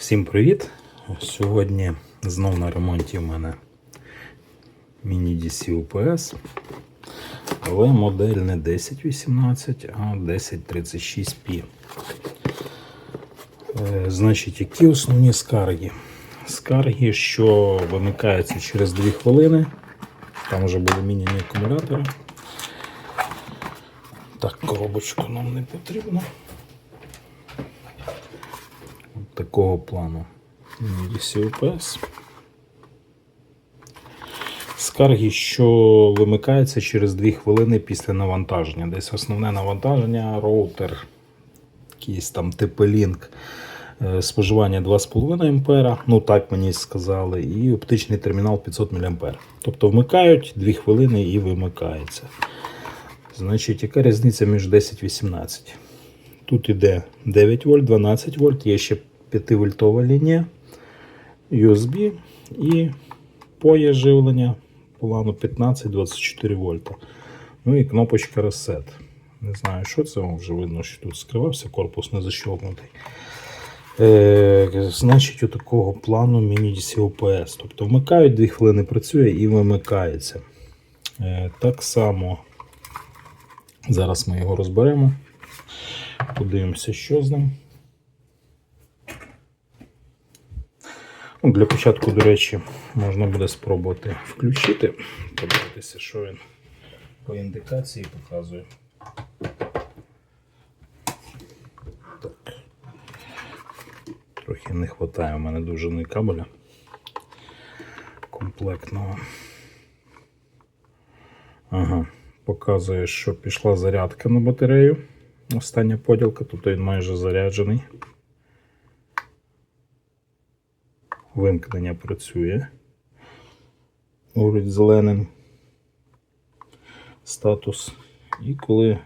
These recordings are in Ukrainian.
Всім привіт! Сьогодні знов на ремонті в мене Mini DC UPS, але модель не 1018, а 1036P. Е, Значить, які основні скарги? Скарги, що вимикаються через 2 хвилини. Там вже були міняні акумулятори. Так, коробочку нам не потрібно. От такого плану COPS. Скарги, що вимикаються через 2 хвилини після навантаження. Десь основне навантаження, роутер, якийсь там TP-Link, е, споживання 2,5 А, ну так мені сказали, і оптичний термінал 500 мА. Тобто вмикають 2 хвилини і вимикається. Значить, яка різниця між 10 і 18? Тут іде 9 вольт, 12 вольт, є ще 5 вольтова лінія, USB і поє живлення плану 15-24 вольта. Ну і кнопочка Reset. Не знаю, що це, вже видно, що тут скривався, корпус не защелкнутий. Е, значить, у такого плану Mini DC OPS. Тобто вмикають 2 хвилини працює і вимикається. Е, так само зараз ми його розберемо. Подивимося, що з ним. Ну, Для початку, до речі, можна буде спробувати включити, подивитися, що він по індикації показує. Так. Трохи не вистачає у мене довжини кабеля комплектного. Ага, показує, що пішла зарядка на батарею. Остання поділка, тобто він майже заряджений. Вимкнення працює. Говорить зеленим статус. І коли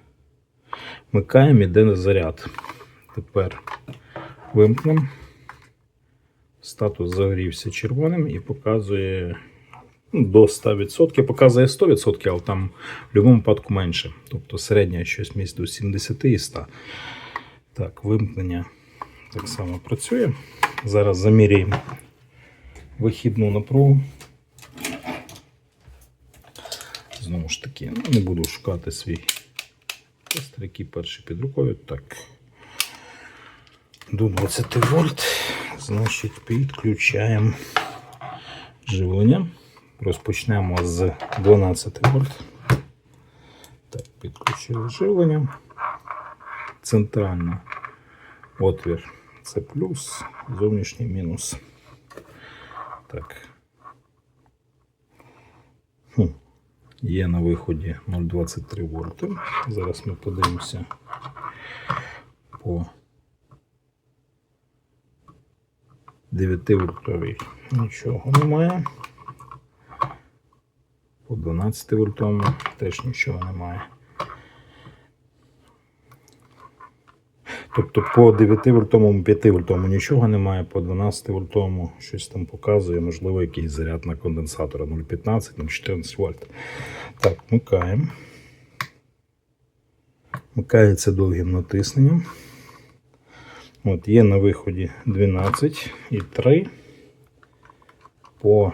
вмикаємо, іде заряд. Тепер вимкнемо. Статус загорівся червоним і показує ну, до 100%. Показує 100%, але там в будь-якому випадку менше. Тобто середня щось місць до 70 і 100. Так, вимкнення так само працює. Зараз заміряємо вихідну напругу. Знову ж таки, не буду шукати свій тестер, перший під рукою. Так. До 20 вольт. Значить, підключаємо живлення. Розпочнемо з 12 вольт. Так, підключили живлення. Центральна отвір це плюс, зовнішній мінус. Так. Хм. Є на виході 0,23 вольти. Зараз ми подивимося по 9 вольтовій. Нічого немає. По 12 вольтовому теж нічого немає. Тобто по 9 вольтовому, 5 вольтовому нічого немає, по 12 вольтовому щось там показує, можливо, якийсь заряд на конденсатора 0,15, 0,14 вольт. Так, вмикаємо. Вмикається довгим натисненням. От Є на виході 12 і 3 по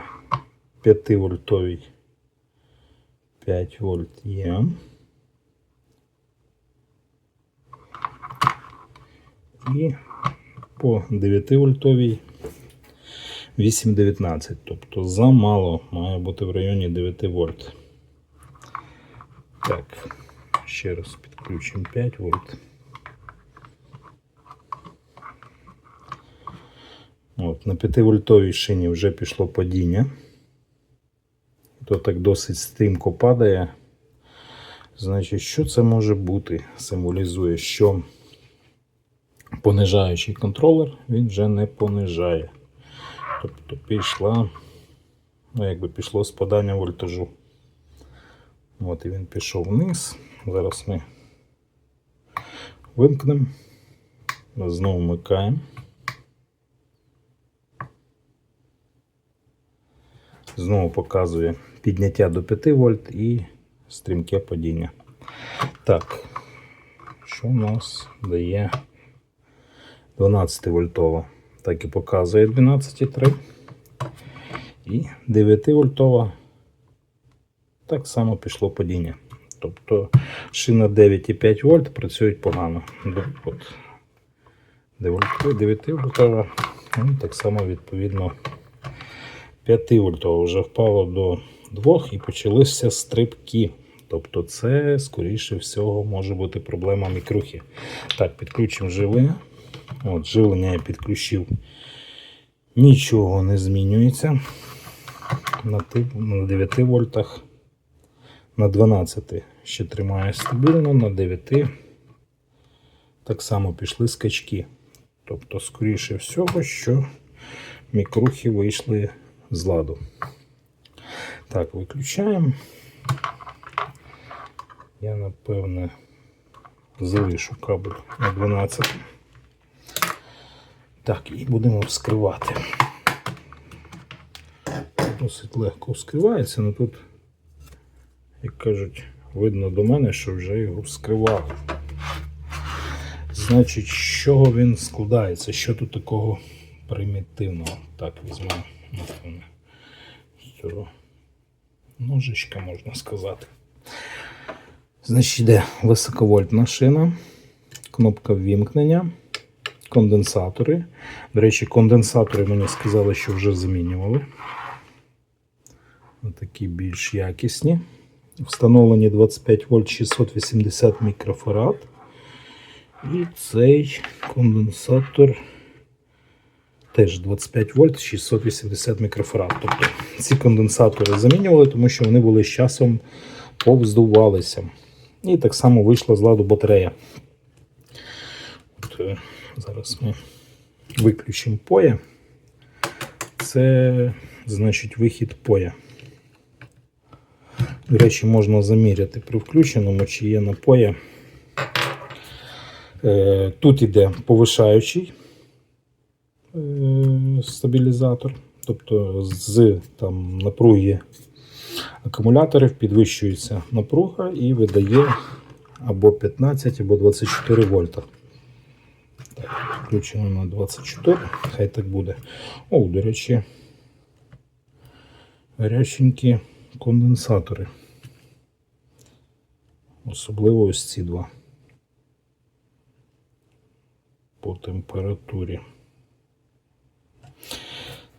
5 вольтовій 5 вольт є. І по 9 вольтовій 8,19. Тобто замало має бути в районі 9 вольт. Так, ще раз підключимо 5 вольт. От, на 5 вольтовій шині вже пішло падіння. То так досить стрімко падає. Значить, що це може бути? Символізує, що понижаючий контролер він вже не понижає. Тобто пішла, ну якби пішло спадання вольтажу. От і він пішов вниз. Зараз ми вимкнемо, знову вмикаємо. Знову показує підняття до 5 вольт і стрімке падіння. Так, що у нас дає 12 вольтова. так і показує 12,3. І 9 вольтова так само пішло падіння. Тобто шина 9,5 вольт працюють погано. От, 9 вольтова, ну, так само відповідно 5 вольтова вже впало до 2 і почалися стрибки. Тобто це, скоріше всього, може бути проблема мікрухи. Так, підключимо живлення. От, живлення я підключив. Нічого не змінюється. На, на 9 вольтах, на 12 ще тримає стабільно, на 9 так само пішли скачки. Тобто, скоріше всього, що мікрухи вийшли з ладу. Так, виключаємо. Я напевне залишу кабель на 12. Так, і будемо вскривати. Досить легко вскривається, але тут, як кажуть, видно до мене, що вже його вскривали. Значить, з чого він складається? Що тут такого примітивного? Так, візьмемо, напевне, цього ножичка, можна сказати. Значить, йде високовольтна шина, кнопка ввімкнення, конденсатори. До речі, конденсатори мені сказали, що вже замінювали. Такі більш якісні. Встановлені 25 вольт 680 мікрофарад. І цей конденсатор теж 25 вольт 680 мікрофарад. Тобто ці конденсатори замінювали, тому що вони були з часом повздувалися. І так само вийшла з ладу батарея. Е, зараз ми виключимо поя. Це значить вихід поя. До речі, можна заміряти при включеному, чи є напоя. Е, Тут іде повишаючий е, стабілізатор, тобто з там, напруги акумуляторів підвищується напруга і видає або 15, або 24 вольта. На 24, хай так буде. О, до речі, гаряченькі конденсатори. Особливо ось ці два. По температурі.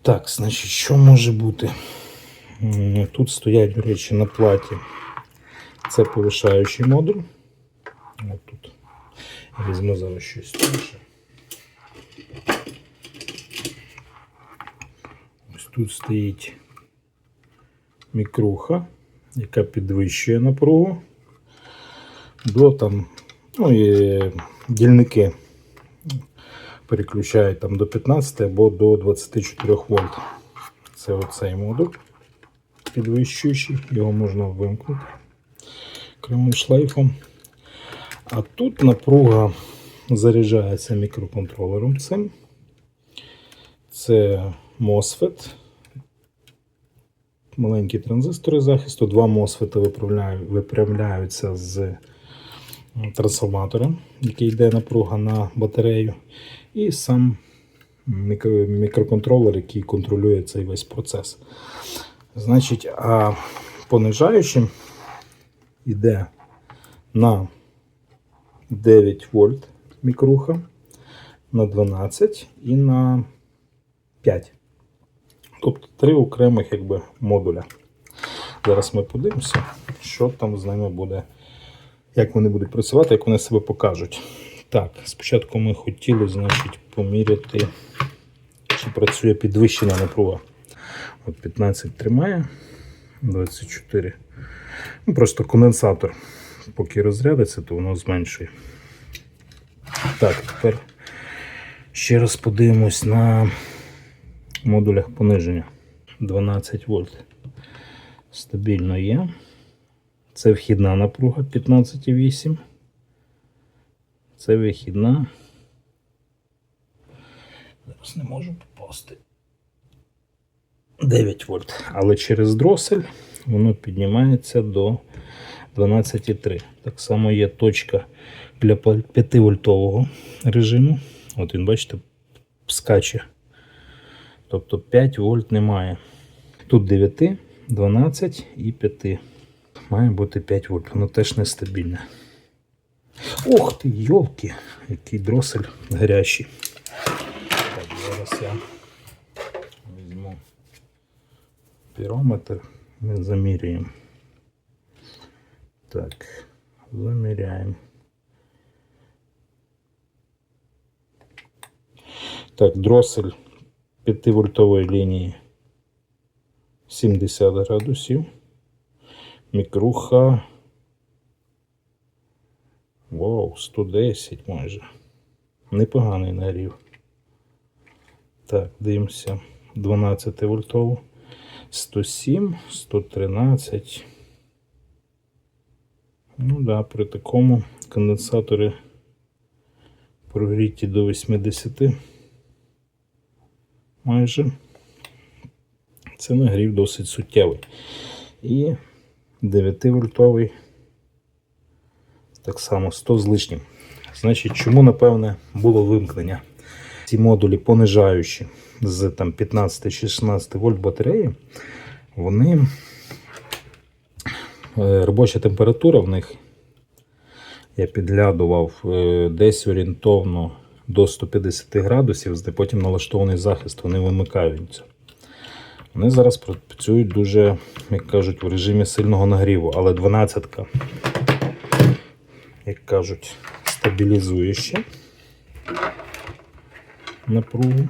Так, значить, що може бути? Тут стоять, до речі, на платі. Це повишаючий модуль. От тут. Візьму зараз щось інше. Ось тут стоїть мікруха, яка підвищує напругу до там, ну і дільники переключають там до 15 або до 24 вольт. Це оцей модуль підвищуючий, його можна вимкнути окремим шлейфом. А тут напруга заряджається мікроконтролером цим. Це MOSFET. Маленькі транзистори захисту. Два виправляю- виправляються з трансформатора, який йде напруга на батарею. І сам мікроконтролер, який контролює цей весь процес. Значить, а понижаючим йде на 9 вольт мікруха, на 12 і на 5. Тобто три окремих якби, модуля. Зараз ми подивимося, що там з ними буде, як вони будуть працювати, як вони себе покажуть. Так, спочатку ми хотіли, значить, поміряти, чи працює підвищена напруга. От 15 тримає, 24. Ну, просто конденсатор, поки розрядиться, то воно зменшує. Так, тепер ще раз подивимось на модулях пониження. 12 вольт. Стабільно є. Це вхідна напруга 15,8. Це вихідна. Зараз не можу попасти. 9 вольт. Але через дросель воно піднімається до 12,3. Так само є точка для 5 вольтового режиму. От він, бачите, скаче. Тобто 5 вольт немає. Тут 9, 12 і 5. Має бути 5 вольт, воно теж нестабільне. Ох ти, йолки, який дросель гарячий. Так, зараз я візьму пірометр, ми заміряємо. Так, заміряємо. Так, дросель 5-вольтової лінії 70 градусів. Мікруха. Вау, 110 майже. Непоганий нагрів. Так, дивимося. 12 вольтову. 107, 113. Ну да, при такому конденсатори прогріті до 80 майже. Це нагрів досить суттєвий. І 9 вольтовий. Так само 100 з лишнім. Значить, чому, напевне, було вимкнення? Ці модулі понижаючі з 15-16 вольт батареї, вони е, робоча температура в них, я підглядував е, десь орієнтовно до 150 градусів, де потім налаштований захист, вони вимикаються. Вони зараз працюють дуже, як кажуть, в режимі сильного нагріву, але 12-ка, як кажуть, стабілізує ще напругу.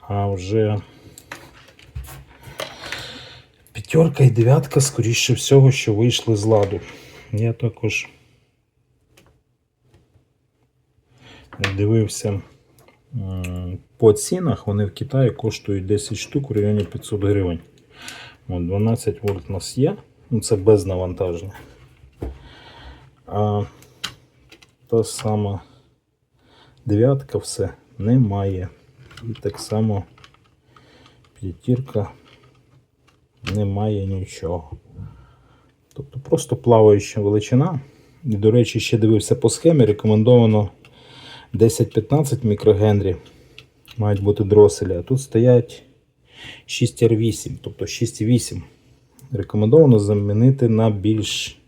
А вже п'ятерка і дев'ятка, скоріше всього, що вийшли з ладу. Я також дивився по цінах, вони в Китаї коштують 10 штук у районі 500 гривень. От 12 вольт у нас є, ну це без навантаження. А та сама дев'ятка все немає. І так само п'ятірка немає нічого. Тобто просто плаваюча величина. І, до речі, ще дивився по схемі, рекомендовано 10-15 мікрогенрі мають бути дроселі, а тут стоять 6R8, тобто 6,8. Рекомендовано замінити на більш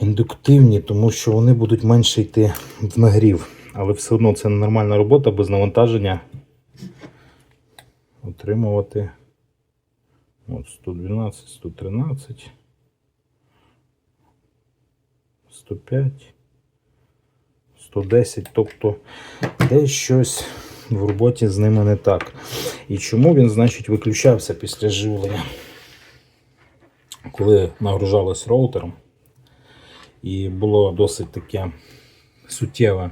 індуктивні, тому що вони будуть менше йти в нагрів. Але все одно це нормальна робота без навантаження. Отримувати от 112, 113, 105, 110. Тобто десь щось в роботі з ними не так. І чому він, значить, виключався після живлення? Коли нагружалось роутером, і було досить таке суттєве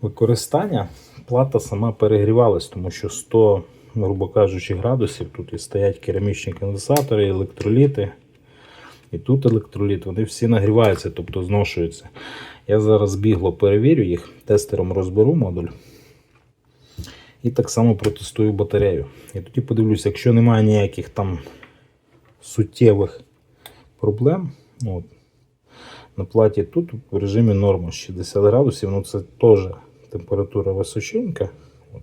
використання, плата сама перегрівалась, тому що 100, грубо кажучи, градусів тут і стоять керамічні конденсатори, електроліти. І тут електроліт, вони всі нагріваються, тобто зношуються. Я зараз бігло перевірю їх, тестером розберу модуль. І так само протестую батарею. І тоді подивлюся, якщо немає ніяких там суттєвих проблем. От, на платі тут в режимі норма 60 градусів, ну це теж температура височенька. От,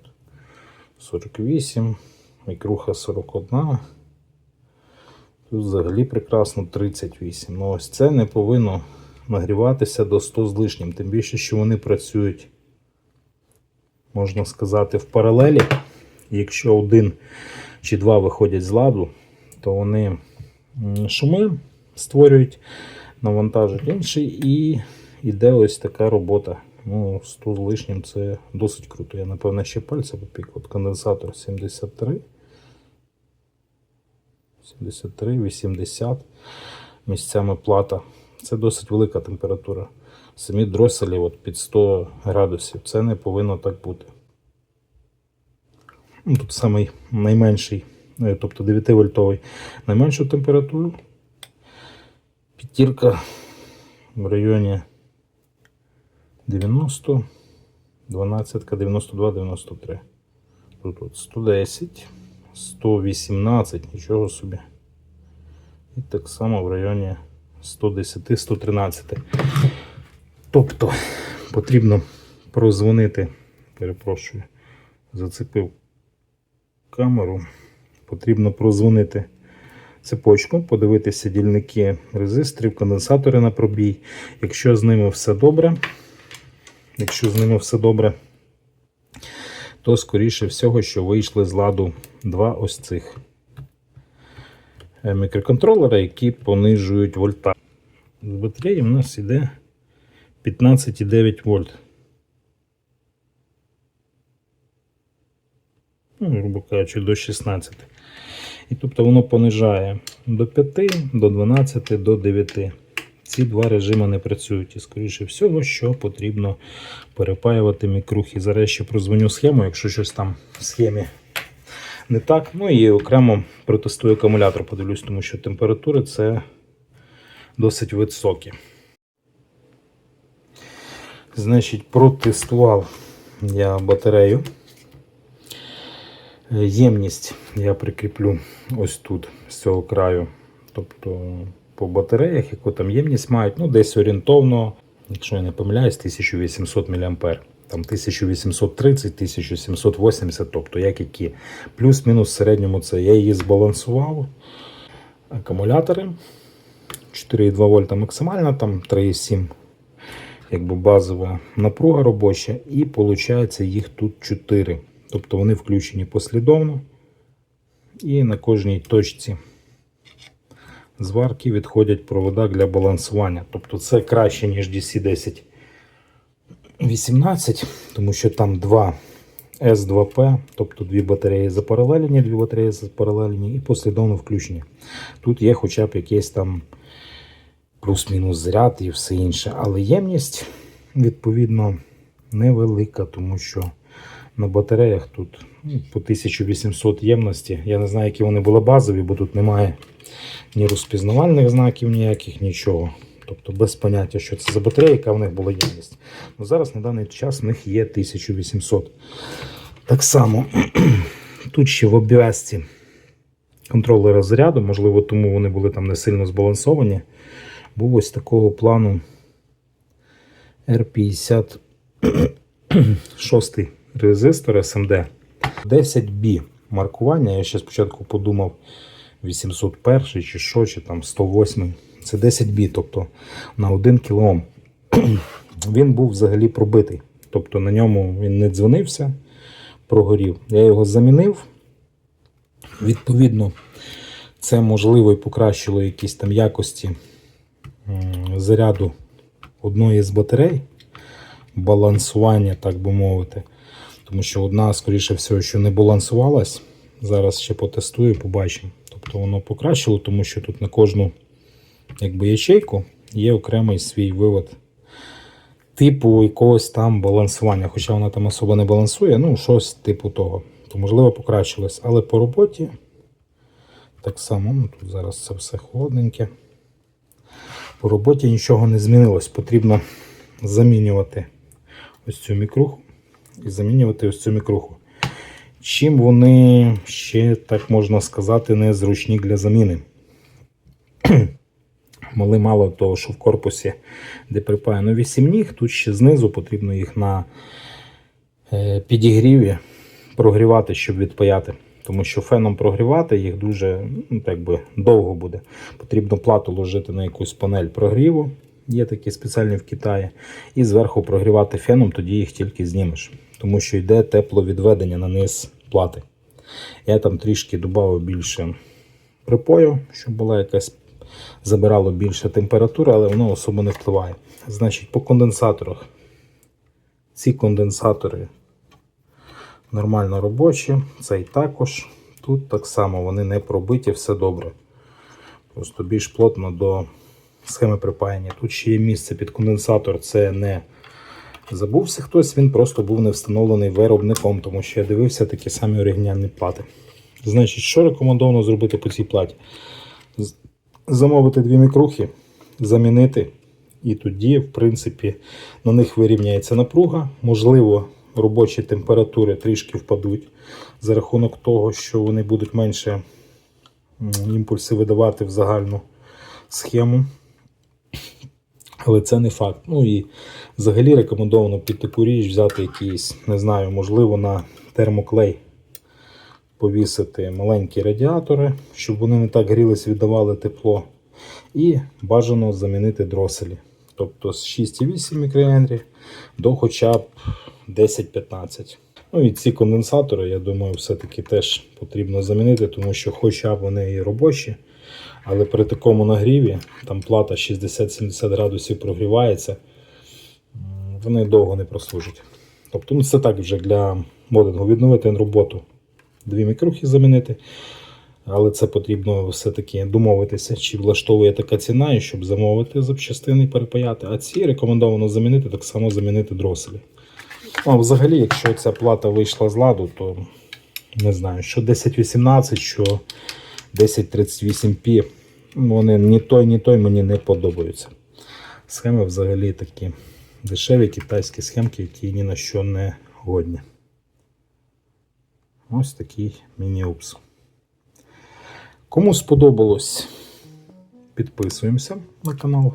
48, мікруха 41. Тут взагалі прекрасно 38. Ну ось це не повинно нагріватися до 100 з лишнім. Тим більше, що вони працюють, можна сказати, в паралелі. Якщо один чи два виходять з ладу, то вони шуми створюють, навантажують інший і йде ось така робота. Ну, 100 з лишнім це досить круто. Я, напевно, ще пальця попік. От конденсатор 73. 73, 80 місцями плата. Це досить велика температура. Самі дроселі от під 100 градусів. Це не повинно так бути. Ну, Тут самий найменший, е, тобто 9 вольтовий, найменшу температуру. П'ятірка в районі 90, 12, 92, 93. Тут от 110, 118, нічого собі. І так само в районі 110-113. Тобто потрібно прозвонити. Перепрошую, зацепив камеру. Потрібно прозвонити цепочку, подивитися дільники резисторів, конденсатори на пробій. Якщо з ними все добре, якщо з ними все добре, то скоріше всього, що вийшли з ладу два ось цих е, мікроконтролера, які понижують вольтаж. З батареї в нас йде 15,9 вольт. Ну, грубо кажучи, до 16. І тобто воно понижає до 5, до 12, до 9. Ці два режими не працюють. І, скоріше всього, що потрібно перепаювати мікрухи. Зараз ще прозвоню схему, якщо щось там в схемі не так. Ну і окремо протестую акумулятор, подивлюсь, тому що температури це досить високі. Значить, протестував я батарею. Ємність я прикріплю ось тут, з цього краю. Тобто по батареях, яку там ємність мають, ну десь орієнтовно, якщо я не помиляюсь, 1800 мА. Там 1830, 1780, тобто як які. Плюс-мінус в середньому це я її збалансував. Акумулятори 4,2 вольта максимальна, там 3,7 якби базова напруга робоча, і виходить їх тут 4. Тобто вони включені послідовно. І на кожній точці зварки відходять провода для балансування. Тобто це краще, ніж DC10 18, тому що там два S2P, тобто дві батареї запаралелені, дві батареї запаралелені і послідовно включені. Тут є хоча б якийсь там плюс-мінус заряд і все інше. Але ємність, відповідно, невелика, тому що на батареях тут ну, по 1800 ємності. Я не знаю, які вони були базові, бо тут немає ні розпізнавальних знаків, ніяких, нічого. Тобто без поняття, що це за батарея, яка в них була ємність. Ну, зараз на даний час в них є 1800. Так само, тут ще в обв'язці контролера заряду, можливо, тому вони були там не сильно збалансовані. Був ось такого плану R56 резистор SMD. 10B маркування. Я ще спочатку подумав 801 чи що, чи там 108. Це 10B, тобто на 1 кОм. Він був взагалі пробитий. Тобто на ньому він не дзвонився, прогорів. Я його замінив. Відповідно, це можливо і покращило якісь там якості заряду одної з батарей, балансування, так би мовити. Тому що одна, скоріше всього, що не балансувалась. Зараз ще потестую, побачимо. Тобто воно покращило, тому що тут на кожну якби, ячейку є окремий свій вивод типу якогось там балансування. Хоча вона там особо не балансує, ну щось типу того. То можливо покращилось. Але по роботі так само, ну тут зараз це все холодненьке. По роботі нічого не змінилось. Потрібно замінювати ось цю мікруху і замінювати ось цю мікруху. Чим вони ще, так можна сказати, незручні для заміни. Мали мало того, що в корпусі, де припаяно 8 ніг, тут ще знизу потрібно їх на е, підігріві прогрівати, щоб відпаяти. Тому що феном прогрівати їх дуже ну, так би, довго буде. Потрібно плату ложити на якусь панель прогріву. Є такі спеціальні в Китаї. І зверху прогрівати феном, тоді їх тільки знімеш. Тому що йде тепловідведення на низ плати. Я там трішки додав більше припою, щоб була якась забирало більше температури, але воно особо не впливає. Значить, по конденсаторах. Ці конденсатори нормально робочі, цей також. Тут так само вони не пробиті, все добре. Просто більш плотно до схеми припаяння. Тут ще є місце під конденсатор, це не забувся хтось, він просто був не встановлений виробником, тому що я дивився такі самі оригінальні плати. Значить, що рекомендовано зробити по цій платі? Замовити дві мікрухи, замінити, і тоді, в принципі, на них вирівняється напруга. Можливо, робочі температури трішки впадуть за рахунок того, що вони будуть менше імпульси видавати в загальну схему. Але це не факт. Ну і взагалі рекомендовано під таку річ взяти якийсь, не знаю, можливо, на термоклей повісити маленькі радіатори, щоб вони не так грілись, віддавали тепло. І бажано замінити дроселі. Тобто з 6,8 мікроенрі до хоча б 10-15. Ну і ці конденсатори, я думаю, все-таки теж потрібно замінити, тому що хоча б вони і робочі, але при такому нагріві, там плата 60-70 градусів прогрівається, вони довго не прослужать. Тобто, ну це так вже для модингу відновити роботу. Дві мікрухи замінити. Але це потрібно все-таки домовитися, чи влаштовує така ціна, і щоб замовити запчастини і перепаяти. А ці рекомендовано замінити, так само замінити дроселі. А взагалі, якщо ця плата вийшла з ладу, то не знаю, що 1018, що 1038p, вони ні той, ні той мені не подобаються. Схеми взагалі такі дешеві китайські схемки, які ні на що не годні. Ось такий міні-упс. Кому сподобалось, підписуємося на канал,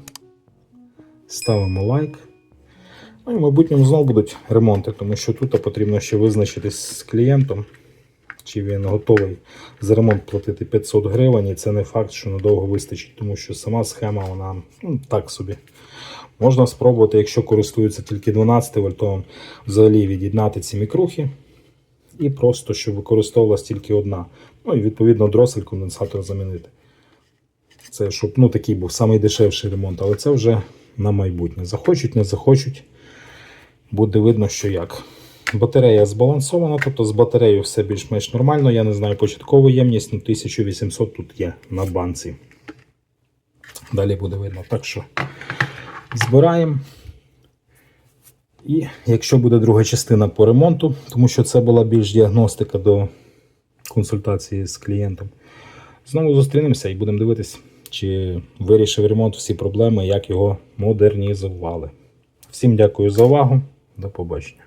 ставимо лайк. Ну і в майбутньому знову будуть ремонти, тому що тут потрібно ще визначитись з клієнтом, чи він готовий за ремонт платити 500 гривень, і це не факт, що надовго вистачить, тому що сама схема вона ну, так собі. Можна спробувати, якщо користуються тільки 12 вольтовим, взагалі від'єднати ці мікрухи і просто щоб використовувалась тільки одна. Ну і відповідно дросель конденсатор замінити. Це щоб ну, такий був самий дешевший ремонт, але це вже на майбутнє. Захочуть, не захочуть, буде видно, що як. Батарея збалансована, тобто з батареєю все більш-менш нормально. Я не знаю початкову ємність, ну 1800 тут є на банці. Далі буде видно. Так що збираємо. І якщо буде друга частина по ремонту, тому що це була більш діагностика до консультації з клієнтом, знову зустрінемося і будемо дивитися, чи вирішив ремонт всі проблеми, як його модернізували. Всім дякую за увагу. До побачення.